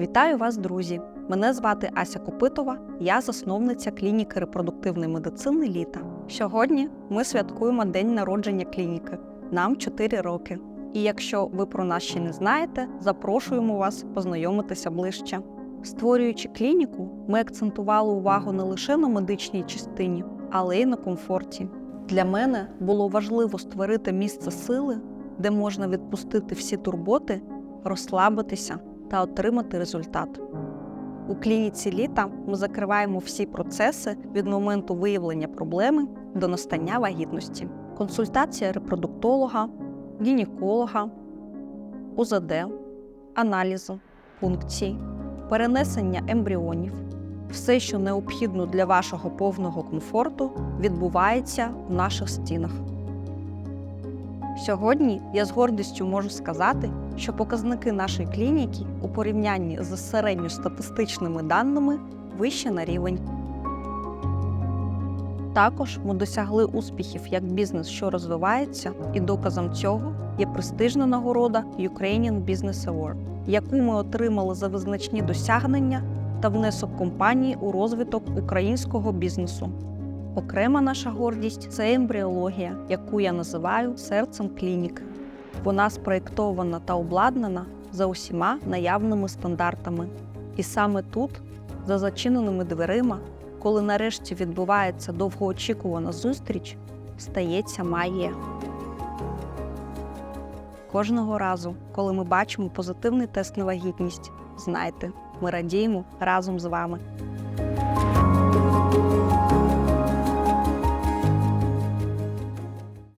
Вітаю вас, друзі! Мене звати Ася Копитова, я засновниця клініки репродуктивної медицини літа. Сьогодні ми святкуємо день народження клініки. Нам 4 роки. І якщо ви про нас ще не знаєте, запрошуємо вас познайомитися ближче. Створюючи клініку, ми акцентували увагу не лише на медичній частині, але й на комфорті. Для мене було важливо створити місце сили, де можна відпустити всі турботи, розслабитися та отримати результат. У клініці літа ми закриваємо всі процеси від моменту виявлення проблеми до настання вагітності, консультація репродуктолога, гінеколога, УЗД, аналізу, пункції, перенесення ембріонів. Все, що необхідно для вашого повного комфорту, відбувається в наших стінах. Сьогодні я з гордістю можу сказати, що показники нашої клініки у порівнянні з середньостатистичними даними вище на рівень. Також ми досягли успіхів як бізнес, що розвивається, і доказом цього є престижна нагорода Ukrainian Business Award, яку ми отримали за визначні досягнення та внесок компанії у розвиток українського бізнесу. Окрема наша гордість це ембріологія, яку я називаю серцем клініки. Вона спроєктована та обладнана за усіма наявними стандартами. І саме тут, за зачиненими дверима, коли нарешті відбувається довгоочікувана зустріч, стається магія. Кожного разу, коли ми бачимо позитивний тест на вагітність, знайте, ми радіємо разом з вами.